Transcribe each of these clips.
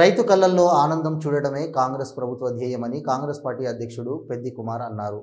రైతు కళ్ళల్లో ఆనందం చూడడమే కాంగ్రెస్ ప్రభుత్వ ధ్యేయమని కాంగ్రెస్ పార్టీ అధ్యక్షుడు పెద్ది కుమార్ అన్నారు.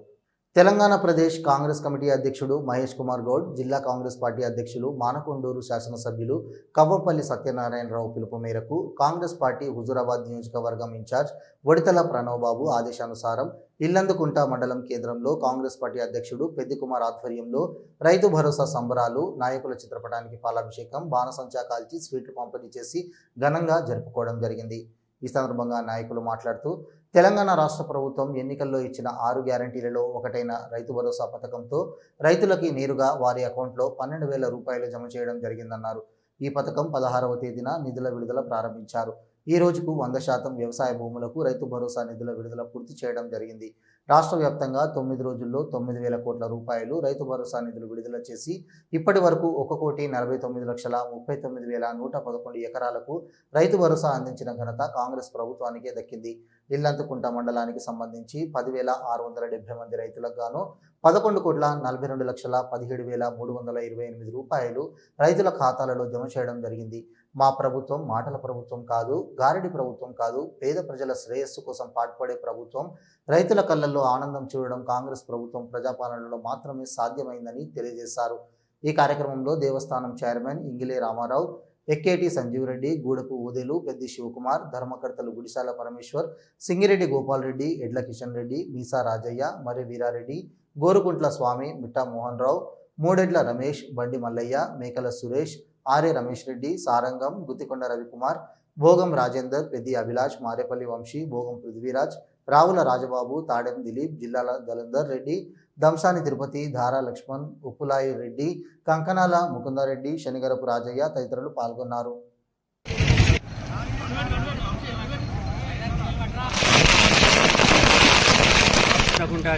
తెలంగాణ ప్రదేశ్ కాంగ్రెస్ కమిటీ అధ్యక్షుడు మహేష్ కుమార్ గౌడ్ జిల్లా కాంగ్రెస్ పార్టీ అధ్యక్షులు మానకొండూరు శాసనసభ్యులు కవ్వపల్లి సత్యనారాయణరావు పిలుపు మేరకు కాంగ్రెస్ పార్టీ హుజురాబాద్ నియోజకవర్గం ఇన్ఛార్జ్ వడితల ప్రణవ్ బాబు ఆదేశానుసారం ఇల్లందుకుంట మండలం కేంద్రంలో కాంగ్రెస్ పార్టీ అధ్యక్షుడు పెద్దికుమార్ ఆధ్వర్యంలో రైతు భరోసా సంబరాలు నాయకుల చిత్రపటానికి పాలాభిషేకం బాణసంచా కాల్చి స్వీట్లు పంపిణీ చేసి ఘనంగా జరుపుకోవడం జరిగింది. ఈ సందర్భంగా నాయకులు మాట్లాడుతూ తెలంగాణ రాష్ట్ర ప్రభుత్వం ఎన్నికల్లో ఇచ్చిన ఆరు గ్యారంటీలలో ఒకటైన రైతు భరోసా పథకంతో రైతులకి నేరుగా వారి అకౌంట్లో పన్నెండు వేల రూపాయలు జమ చేయడం జరిగిందన్నారు. ఈ పథకం పదహారవ తేదీన నిధుల విడుదల ప్రారంభించారు. ఈ రోజుకు వంద శాతం వ్యవసాయ భూములకు రైతు భరోసా నిధుల విడుదల పూర్తి చేయడం జరిగింది. రాష్ట్ర వ్యాప్తంగా తొమ్మిది రోజుల్లో తొమ్మిది వేల కోట్ల రూపాయలు రైతు భరోసా నిధులు విడుదల చేసి ఇప్పటి వరకు ఒక కోటి నలభై తొమ్మిది లక్షల ముప్పై తొమ్మిది వేల నూట పదకొండు ఎకరాలకు రైతు భరోసా అందించిన ఘనత కాంగ్రెస్ ప్రభుత్వానికే దక్కింది. ఇల్లంతకుంట మండలానికి సంబంధించి పదివేల ఆరు వందల డెబ్బై మంది రైతులకు గాను పదకొండు కోట్ల నలభై రెండు లక్షల పదిహేడు వేల మూడు వందల ఇరవై ఎనిమిది రూపాయలు రైతుల ఖాతాలలో జమ చేయడం జరిగింది. మా ప్రభుత్వం మాటల ప్రభుత్వం కాదు గారడి ప్రభుత్వం కాదు పేద ప్రజల శ్రేయస్సు కోసం పాటుపడే ప్రభుత్వం. రైతుల కళ్ళల్లో ఆనందం చూడడం కాంగ్రెస్ ప్రభుత్వం ప్రజాపాలనలో మాత్రమే సాధ్యమైందని తెలియజేశారు. ఈ కార్యక్రమంలో దేవస్థానం చైర్మన్ ఇంగిలే రామారావు ఎక్కేటి సంజీవ్ రెడ్డి గూడపు ఊదేలు పెద్ది శివకుమార్ ధర్మకర్తలు గుడిశాల పరమేశ్వర్ సింగిరెడ్డి గోపాల్రెడ్డి ఎడ్ల కిషన్ రెడ్డి మీసా రాజయ్య మరి వీరారెడ్డి గోరుకుంట్ల స్వామి మిట్టా మోహన్ రావు మూడెడ్ల రమేష్ బండి మల్లయ్య మేకల సురేష్ ఆర్య రమేష్ రెడ్డి సారంగం గుత్తికొండ రవికుమార్ భోగం రాజేందర్ పెద్ది అభిలాష్ మారేపల్లి వంశీ భోగం పృథ్వీరాజ్ రావుల రాజబాబు తాడెం దిలీప్ జిల్లాల దలందర్ రెడ్డి దంసాని తిరుపతి ధారా లక్ష్మణ్ ఉప్పులాయి రెడ్డి కంకనాల ముకుందారెడ్డి శనిగరపు రాజయ్య తదితరులు పాల్గొన్నారు.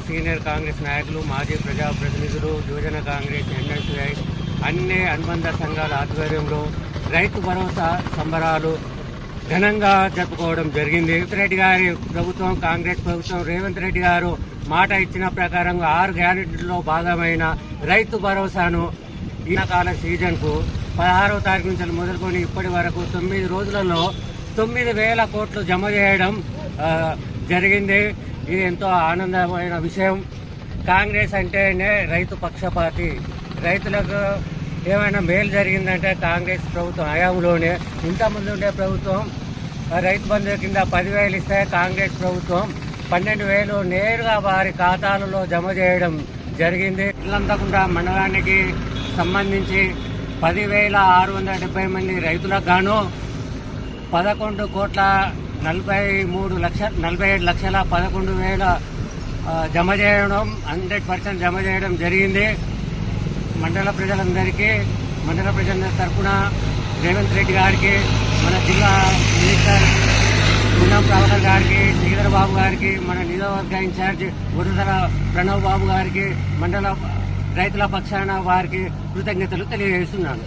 సీనియర్ కాంగ్రెస్ నాయకులు మాజీ ప్రజాప్రతినిధులు యువజన కాంగ్రెస్ ఎన్ఎస్ఐ అన్ని అనుబంధ సంఘాల ఆధ్వర్యంలో రైతు భరోసా సంబరాలు ఘనంగా జరుపుకోవడం జరిగింది. రేవంత్ రెడ్డి గారి ప్రభుత్వం కాంగ్రెస్ ప్రభుత్వం రేవంత్ రెడ్డి గారు మాట ఇచ్చిన ప్రకారంగా ఆరు గ్యారెంటీల్లో భాగమైన రైతు భరోసాను ఈ కాల సీజన్ పదహారవ తారీఖు నుంచి మొదలుకొని ఇప్పటి వరకు తొమ్మిది రోజులలో తొమ్మిది వేల కోట్లు జమ చేయడం జరిగింది. ఇది ఎంతో ఆనందమైన విషయం. కాంగ్రెస్ అంటేనే రైతు పక్షపాతి. రైతులకు ఏమైనా మేలు జరిగిందంటే కాంగ్రెస్ ప్రభుత్వం హయాంలోనే ఇంతకుముందు ఉండే ప్రభుత్వం రైతు బంధు కింద పదివేలు ఇస్తే కాంగ్రెస్ ప్రభుత్వం పన్నెండు వేలు నేరుగా వారి ఖాతాలలో జమ చేయడం జరిగింది. ఇల్లంతకుండా మండలానికి సంబంధించి పదివేల ఆరు వందల డెబ్బై మంది రైతులకు గాను పదకొండు కోట్ల నలభై మూడు లక్ష నలభై ఏడు లక్షల పదకొండు వేల జమ చేయడం హండ్రెడ్ పర్సెంట్ జమ చేయడం జరిగింది. మండల ప్రజలందరికీ మండల ప్రజల తరఫున రేవంత్ రెడ్డి గారికి మన జిల్లా మినిస్టర్ పూనం ప్రభాకర్ గారికి శ్రీధర్ బాబు గారికి మన నియోజకవర్గ ఇన్ఛార్జ్ గురుధర ప్రణవ్ బాబు గారికి మండల రైతుల పక్షాన వారికి కృతజ్ఞతలు తెలియజేస్తున్నాను.